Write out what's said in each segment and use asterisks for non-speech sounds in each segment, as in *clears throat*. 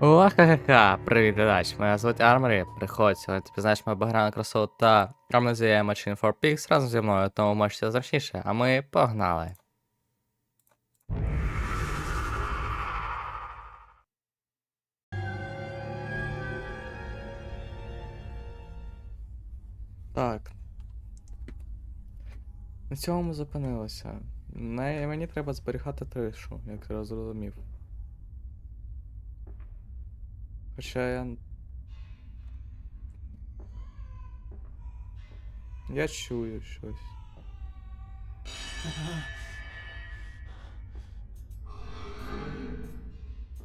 Ха-ха-ха, привіт, глядач. Мене звуть Арморі. Приходь, сьогодні ти пізнаєш мою багряну красу та Amnesia Machine for Pigs разом зі мною, тому можете зручніше, а ми погнали. Так. На цьому ми зупинилися. Не, мені треба зберігати тишу, як я зрозумів. Хоча я. Я чую щось.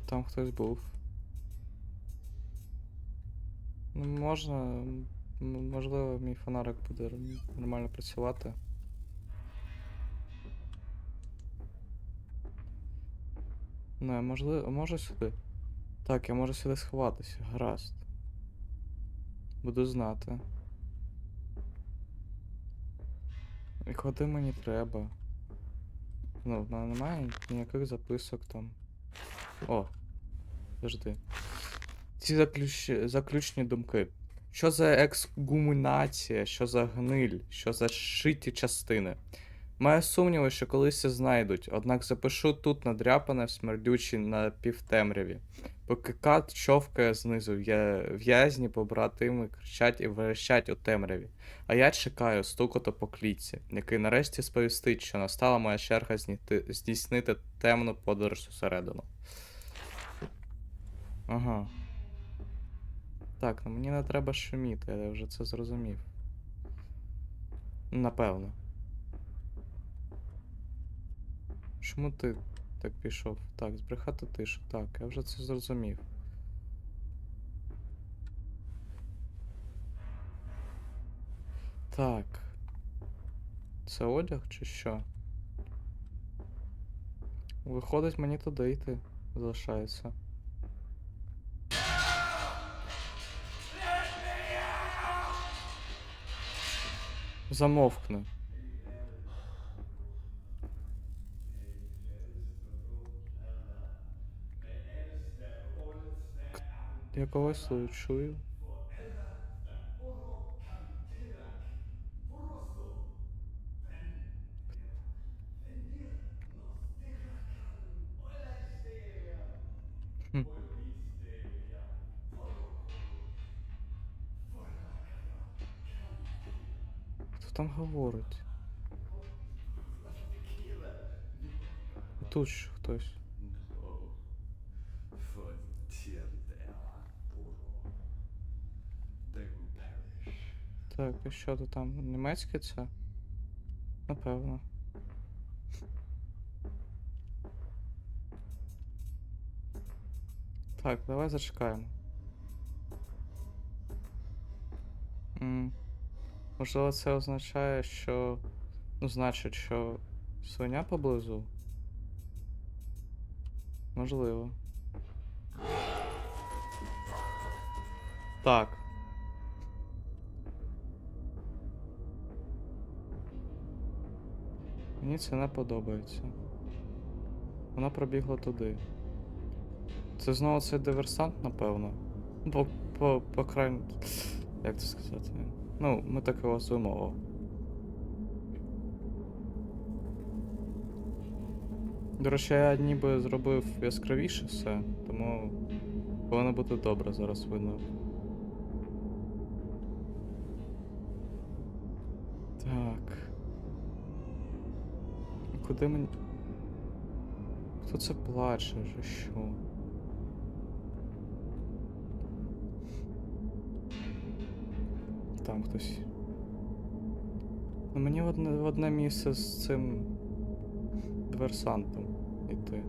Там хтось був. Ну, можна. Можливо, мій фонарик буде нормально працювати. Не, можливо, може сюди. Так, я можу сюди сховатися, гаразд. Буду знати. І куди мені треба? Ну, в мене немає ніяких записок там. О, завжди. Ці заключ... заключні думки. Що за ексгумінація, що за гниль, що за шиті частини? Маю сумніви, що колись це знайдуть, однак запишу тут надряпане в на Поки кат човкає знизу, в'язні побратими кричать і верещать у темряві. А я чекаю стукоту по клітці, який нарешті сповістить, що настала моя черга здійснити темну подорож усередину. Ага. Так, ну мені не треба шуміти, я вже це зрозумів. Напевно. Чому ти так пішов? Так, збрехати тишу. Так, я вже це зрозумів. Так. Це одяг чи що? Виходить, мені туди йти залишається. Замовкни. Я когось чую. Хм. Хто там говорить? Тут ж хтось. Що то там? Німецьке це? Напевно. Так, давай зачекаємо. М, Можливо, це означає, що. Ну, значить, що свиня поблизу. Можливо. Так. Мені це не подобається. Вона пробігла туди. Це знову цей диверсант, напевно. Ну, По, по, по. Як це сказати? Ну, ми так його звемо. До речі, я ніби зробив яскравіше все, тому повинно бути добре зараз видно. Так. Куди мені. Хто це плаче вже що? Там хтось. Ну мені в одне, в одне місце з цим диверсантом іти.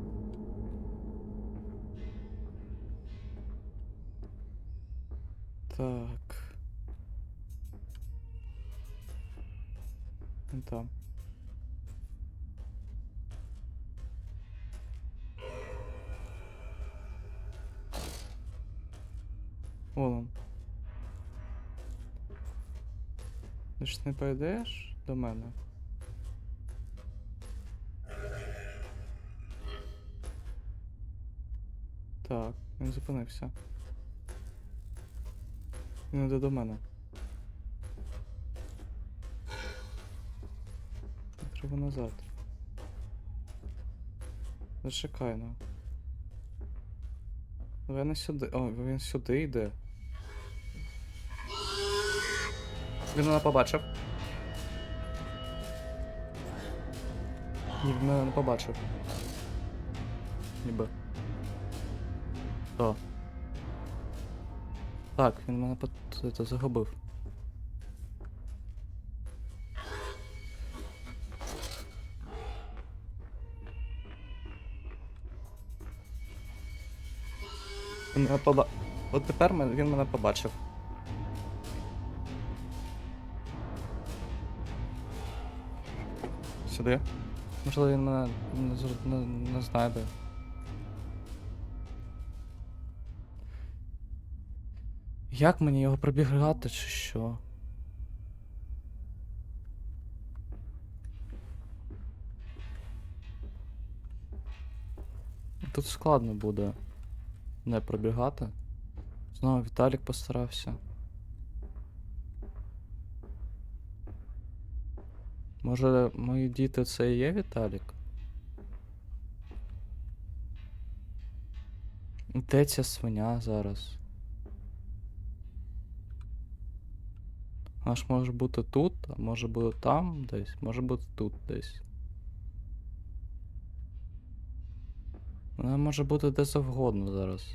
Так. Там. Ти ж не пойдеш до мене? Так, Він зупинився. Він іде до мене. Треба назад. Зачекай, ну. Давай не сюди. О, він сюди йде. Він мене побачив. Ні, мене не побачив. Ніби. Хто? Так, він мене це, загубив. Він мене поба... От тепер він мене побачив. Сюди. Можливо, він мене не, не, не знайде. Як мені його пробігати чи що? Тут складно буде не пробігати. Знову Віталік постарався. Може, мої діти це і є Віталік? Де ця свиня зараз? Вона ж може бути тут, а може бути там десь, може бути тут десь. Вона може бути де завгодно зараз.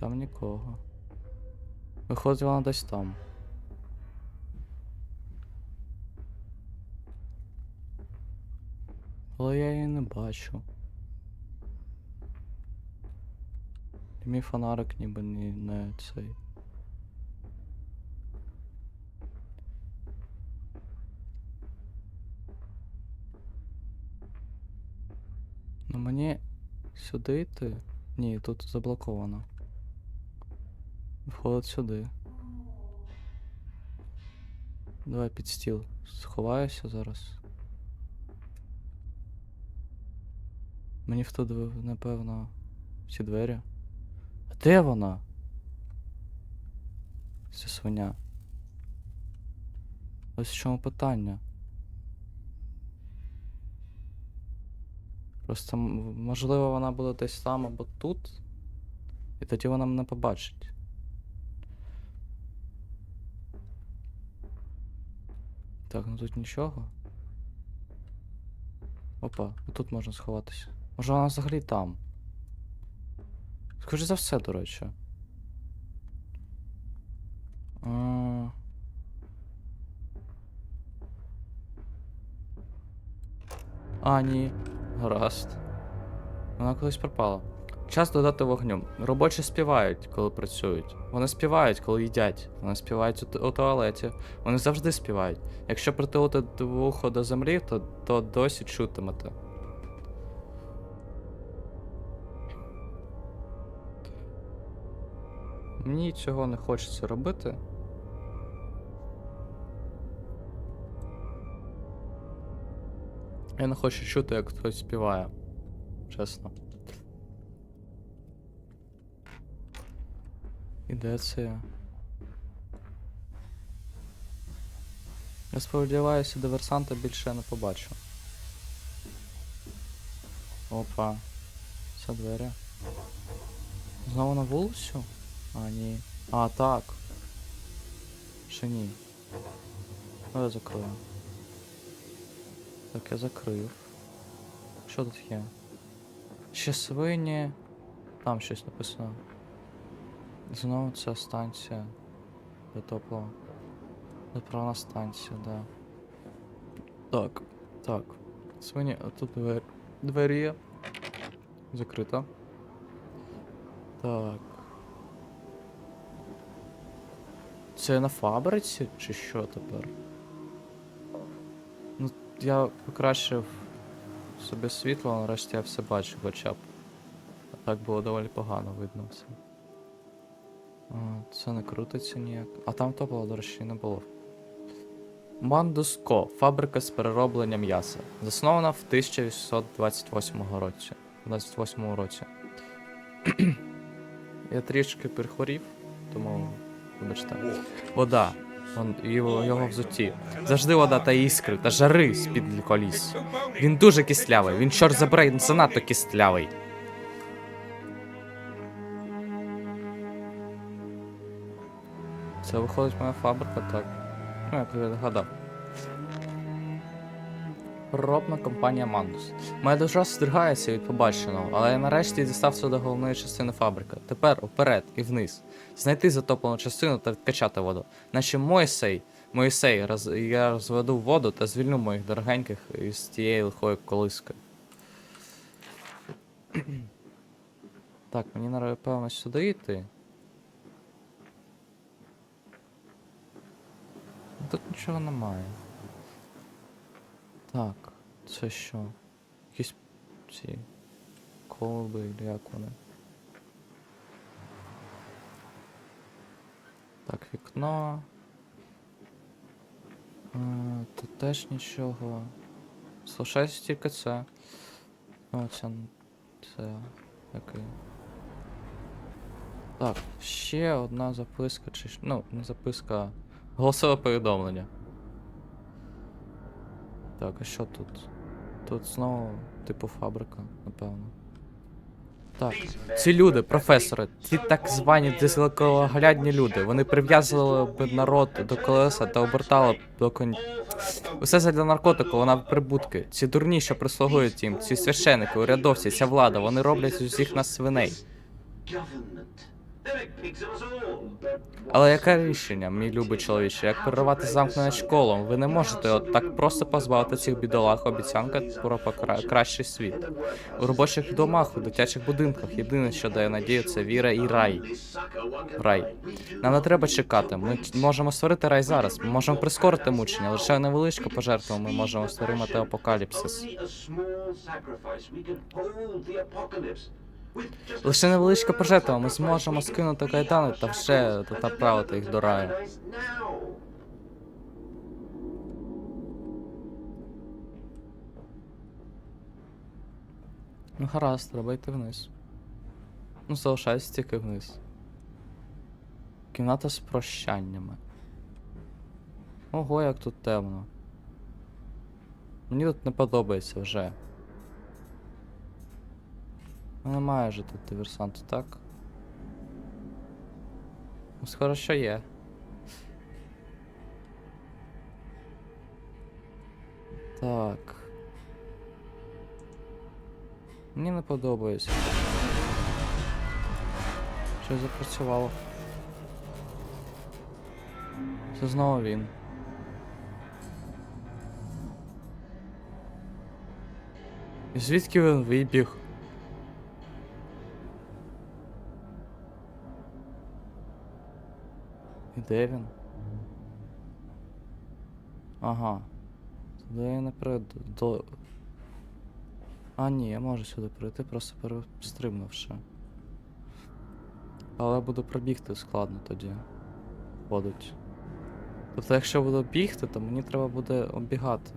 Там нікого. Виходить, вона десь там. Але я її не бачу. І мій фонарик ніби не, не цей. Ну мені сюди йти? Ні, тут заблоковано. Входить сюди. Давай під стіл. Сховаюся зараз. Мені в ту дв- напевно, ці двері. А де вона? Ця свиня. Ось в чому питання. Просто, можливо, вона буде десь там або тут. І тоді вона мене побачить. Так, ну тут нічого. Опа, тут можна сховатися. Може вона взагалі там. Скажи за все, до речі. А... А, ні. Гаразд. Вона колись пропала. Час додати вогню. Робочі співають, коли працюють. Вони співають, коли їдять. Вони співають у, у туалеті. Вони завжди співають. Якщо притулити вухо до землі, то, то досі чутимете. Мені цього не хочеться робити. Я не хочу чути, як хтось співає. Чесно. І де це я? Я сподіваюся, диверсанта більше не побачу. Опа. Це двері. Знову на вулицю? А, ні. А, так. Чи ні? Ну, я закрою. Так, я закрив. Що тут є? Ще свині. Там щось написано. Знову ця станція. Де топлива. Заправна станція, да. Так, так. Свині, а тут двері. Двері. Закрита. Так. Це на фабриці чи що тепер? Ну, я покращив собі світло, нарешті я все бачу хоча б. А так було доволі погано видно все. Це не крутиться ніяк. А там топлива, до речі, не було. Мандуско фабрика з перероблення м'яса. Заснована в 1828 році. в 28-му році. *clears throat* Я трішки перехворів, тому вибачте. Вода. Вон, його, його взутті. Завжди вода та іскри, та жари з-під коліс. Він дуже кислявий, він чорт забирай, занадто кислявий. Це виходить моя фабрика, так. Ну, я гадав. Переробна компанія Мандус. Моя душа здригається від побаченого, але я нарешті дістався до головної частини фабрики. Тепер уперед і вниз. Знайти затоплену частину та відкачати воду. Наче Мойсей, Мойсей, роз... я розведу воду та звільню моїх дорогеньких із тієї лихої колиски. так, мені напевно сюди йти. Тут нічого немає. Так, це що? Якісь ці колби, як вони? Так, вікно. А, тут теж нічого. Залишається тільки це. О, це. Це. Який. Так, ще одна записка, чи. Ну, не записка, голосове повідомлення. Так, а що тут? Тут знову, типу, фабрика, напевно. Так, ці люди, професори, ці так звані дизелокоглядні люди, вони прив'язували б народ до колеса та обертали б до конь. Усе задля наркотику, вона прибутки. Ці дурні, що прислугують їм, ці священики, урядовці, ця влада, вони роблять з усіх нас свиней. Але яке рішення, мій любий чоловіче, як перервати замкнене школом? Ви не можете от так просто позбавити цих бідолах обіцянка про покра- кращий світ. У робочих домах, у дитячих будинках єдине, що дає надію, це віра і рай. Рай. Нам не треба чекати. Ми можемо створити рай зараз. Ми можемо прискорити мучення. Лише невеличку пожертву ми можемо створити апокаліпсис. Лише невеличка пожертва, ми зможемо скинути кайдани та вже направити їх до раю. Ну гаразд, треба йти вниз. Ну, залишайся тільки вниз. Кімната з прощаннями. Ого, як тут темно. Мені тут не подобається вже. Ну, Немає же тут диверсанту, так? Ну, скоро що є. Так. Мені не подобається. Що запрацювало? Це знову він. Звідки він вибіг? Де він? Ага. Туди я не прийду. До... А, ні, я можу сюди прийти, просто перестрибнувши. Але буду пробігти складно тоді. Ходить. Тобто, якщо буду бігти, то мені треба буде оббігати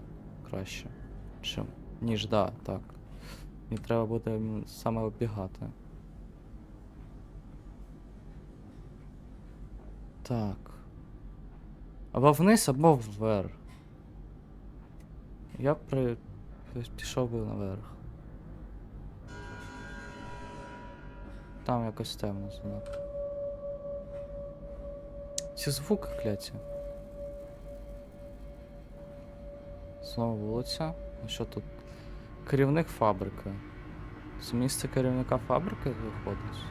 краще. Чим? Ніж, да, так. Мені треба буде саме оббігати. Так. Або вниз, або вверх. Я при... пішов би наверх. Там якось темно занадто. Ці звуки кляті. Знову вулиця. А що тут? Керівник фабрики. З місця керівника фабрики виходить.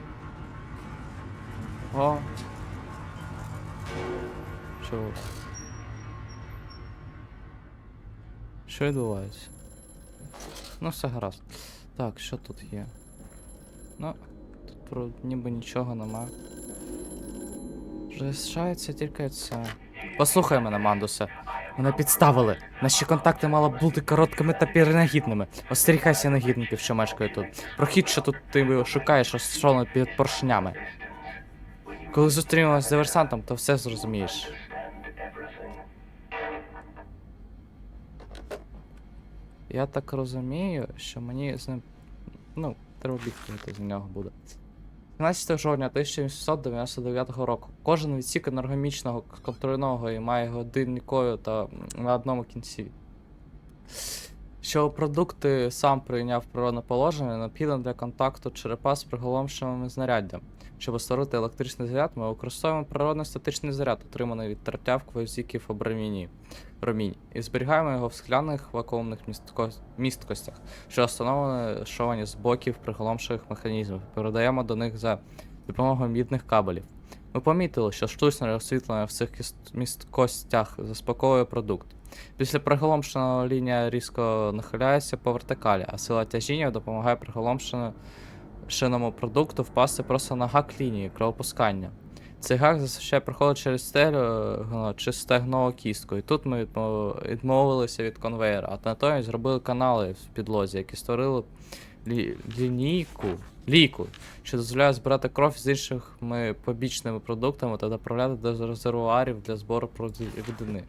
О. Чого? Що відбувається? Ну, все гаразд. Так, що тут є? Ну, тут про ніби нічого нема. Залишається тільки це. Послухай мене, Мандусе. Мене підставили. Наші контакти мали б бути короткими та пірнагідними. Остерігайся негідників, що мешкають тут. Прохід, що тут ти шукаєш, розташований під поршнями. Коли зустрінемось з диверсантом, то все зрозумієш. Я так розумію, що мені з ним. Ну, треба бігти, з нього буде. 15 жовтня 1899 року. Кожен відсік енергомічного контрольного і має годинникою та на одному кінці. Що продукти сам прийняв природне положення, необхідно для контакту черепа з приголомшеними знаряддям. Щоб створити електричний заряд, ми використовуємо природний статичний заряд, отриманий від тертя в квазіків обромінні, промінь, і зберігаємо його в скляних вакуумних містко... місткостях, що встановлені з боків приголомшених механізмів, передаємо до них за допомогою мідних кабелів. Ми помітили, що штучне освітлення в цих місткостях заспокоює продукт. Після приголомшеного лінія різко нахиляється по вертикалі, а сила тяжіння допомагає приголомшеному продукту впасти просто на гак лінії кровопускання. Цей гак зазвичай проходить через стегно чи стегнову кістку, і тут ми відмовилися від конвейера, а натомість зробили канали в підлозі, які створили лі- лінійку, лійку, що дозволяє збирати кров з іншими побічними продуктами та доправляти до резервуарів для збору рідини.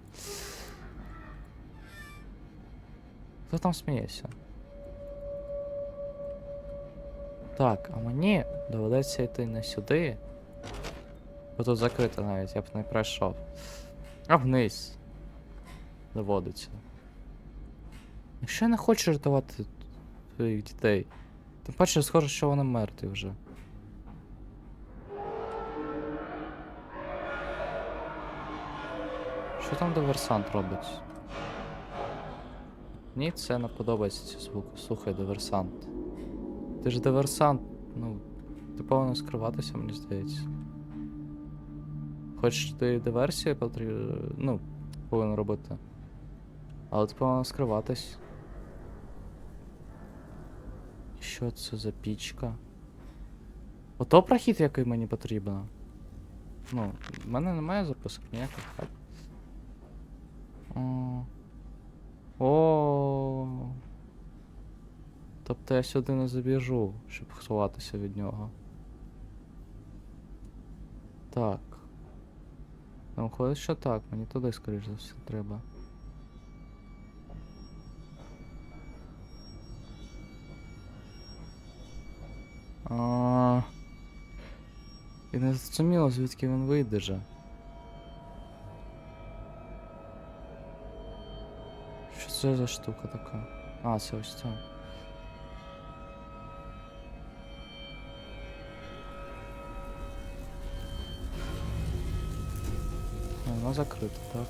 Хто там сміється? Так, а мені доведеться йти не сюди. Бо тут закрито навіть, я б не пройшов. А вниз. Доводиться. Якщо я не хочу рятувати своїх дітей, тим паче схоже, що вони мертві вже. Що там диверсант робить? Мені це не подобається ці звуки. Слухай, диверсант. Ти ж диверсант, ну, ти повинен скриватися, мені здається. Хоч ти диверсію потрібно, ну, повинен робити. Але ти повинен скриватись. Що це за пічка? Ото прохід, який мені потрібно. Ну, в мене немає записок ніяких. О. О. Тобто я сюди не забіжу, щоб сховатися від нього. Так. Ну, виходить, що так, мені туди, скоріш за все, треба. А. І не зрозуміло, звідки він вийде же. Що це за штука така? А, це ось це. А, так.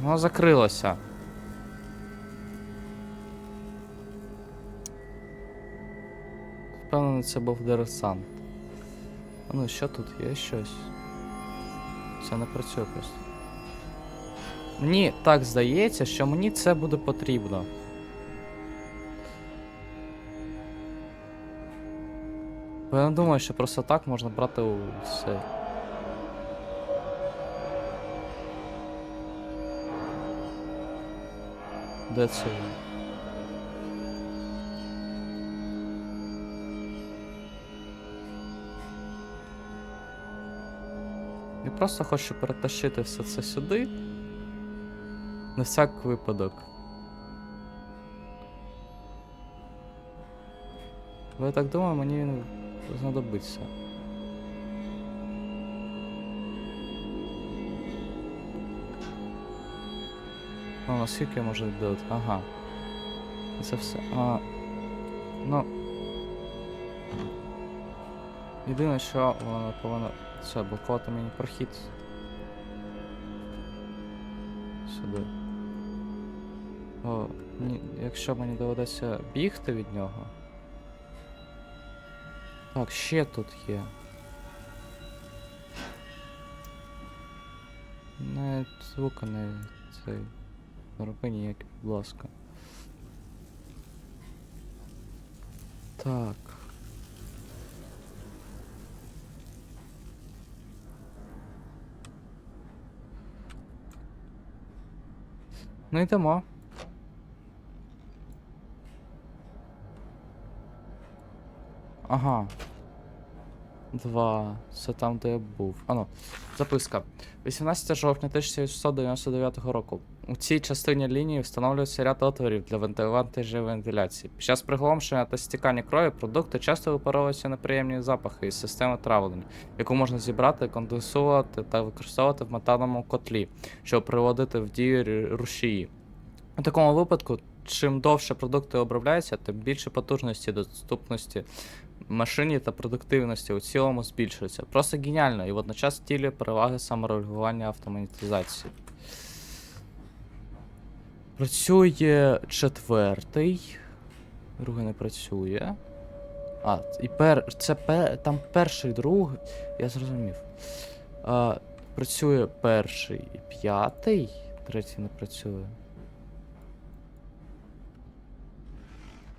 Воно закрилося. Впевнений, це був диверсант. А Ну, що тут є щось? Це не працює просто. Мені так здається, що мені це буде потрібно. Бо я не думаю, що просто так можна брати у все. Де це? Я просто хочу перетащити все це сюди. На всяк випадок. Бо так думаю, мені знадобиться. О, наскільки я можу відбити? Ага. Це все. А, ну. Єдине, що воно повинно це блокувати мені прохід. Сюди. О, ні, якщо мені доведеться бігти від нього. Так, ще тут є. Навіть звука не цей. Роби ніякий, будь ласка. Так. Ну йдемо. Ага. 2. Це там, де я був. Ано, записка. 18 жовтня 1999 року. У цій частині лінії встановлюється ряд отворів для вентилювання вентиляції. Під час приголомшення та стікання крові продукти часто випаровуються неприємні запахи із системи травлення, яку можна зібрати, конденсувати та використовувати в метаному котлі, щоб приводити в дію рушії. У такому випадку, чим довше продукти обробляються, тим більше потужності доступності машині та продуктивності у цілому збільшується. Просто геніально і водночас втілює переваги саморегулювання автоматизації. Працює четвертий. Другий не працює. А, і пер... це пер... там перший, другий. Я зрозумів. А, працює перший і п'ятий. Третій не працює.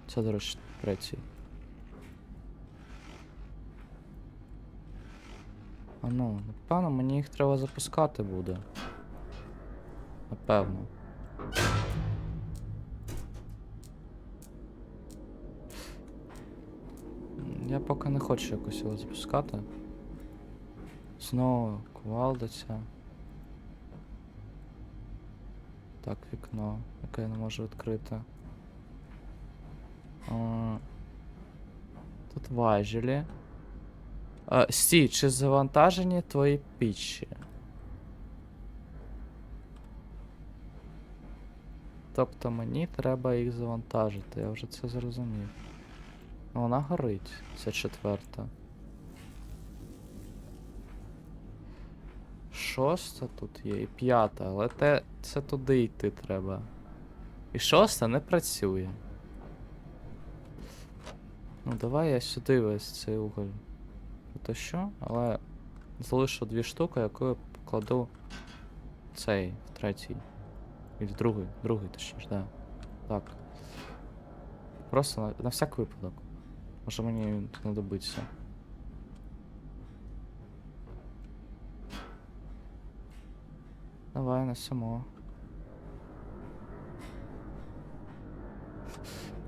Це, до речі, третій. А ну, напевно, мені їх треба запускати буде. Напевно. Я поки не хочу якось його запускати. Знову кувалдиться. Так, вікно, яке я не можу відкрити. А, Тут важелі. Стій, чи завантажені твої пічі? Тобто мені треба їх завантажити, я вже це зрозумів. Вона горить, це четверта. Шоста тут є і п'ята, але те, це туди йти треба. І шоста не працює. Ну давай я сюди весь цей уголь. То що, але залишу дві штуки, яку я покладу цей в третій. І в другий, другий точніше, да. Так. Просто на, на всяк випадок. Може мені знадобиться. Давай несемо.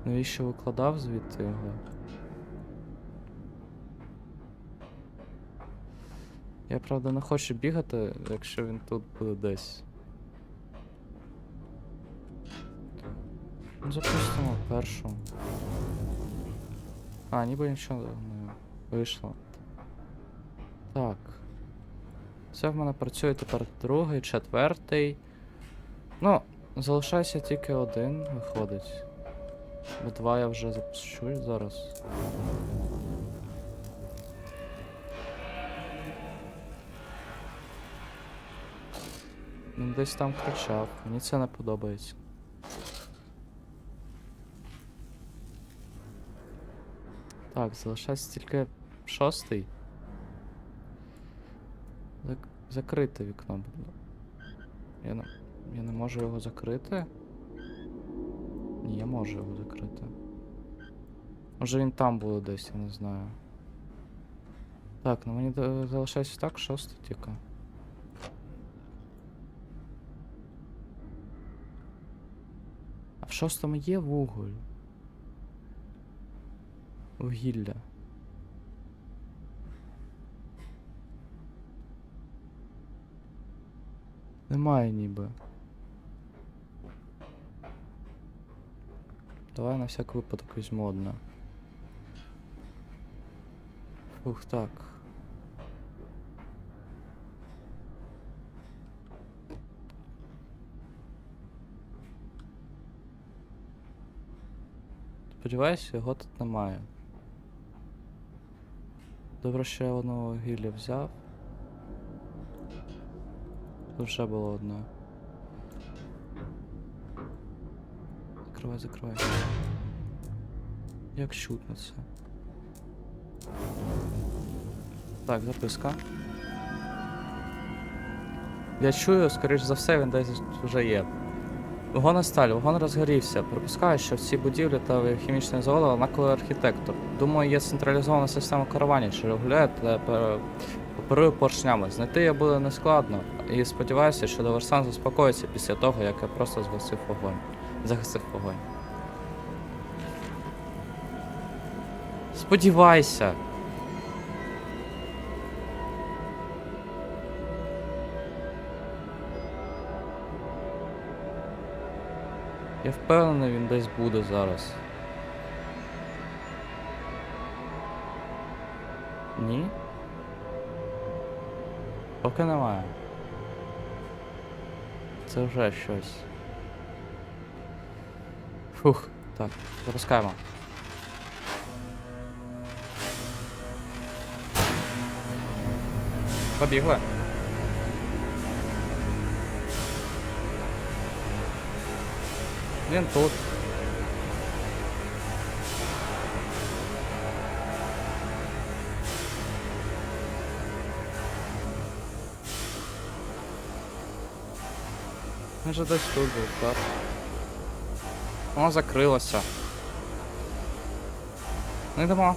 Навіщо викладав звідти його? Я правда не хочу бігати, якщо він тут буде десь. Ну, запустимо першу. А, ніби нічого не вийшло. Так. Це в мене працює тепер другий, четвертий. Ну, залишається тільки один, виходить. Бо два я вже запущу зараз. Він десь там кричав, мені це не подобається. Так, залишається тільки шостий. Зак... Закрите вікно буде. Я не... я не можу його закрити. Ні, я можу його закрити. Може він там буде десь, я не знаю. Так, ну мені до- залишається так, шостий тільки. В шостому є вуголь. Вугілля. Немає ніби. Давай на всяк випадок візьму одне. Ух, так. Сподіваюся, його тут немає. Добре, що я одного гілля взяв. Тут вже було одне. Закривай, закривай. Як чутно це. Так, записка. Я чую, скоріш за все, він десь вже є. Вагон сталь, вагон розгорівся. Припускаю, що в цій будівлі та хімічний завод однаковий архітектор. Думаю, є централізована система керування, що регулює та пер- оперує поршнями. Знайти її буде нескладно. І сподіваюся, що Доверсан заспокоїться після того, як я просто згасив вогонь. Загасив вогонь. Сподівайся. Я впевнений, він десь буде зараз. Ні? Поки немає. Це вже щось. Фух, так, запускаємо. Побігли. Він тут. Він же десь тут був, так. Воно закрилося. Ну йдемо.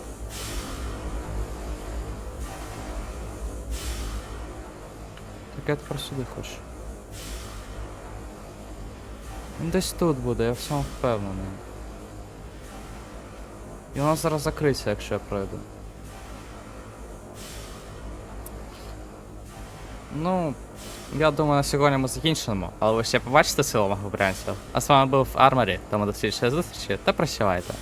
Так я тепер сюди. Він десь тут буде, я в цьому впевнений. І вона зараз закриється, якщо я пройду. Ну, я думаю, на сьогодні ми закінчимо, але ви ще побачите мого варіантів. А з вами був Арморі, тому до слідчої зустрічі та прощавайте.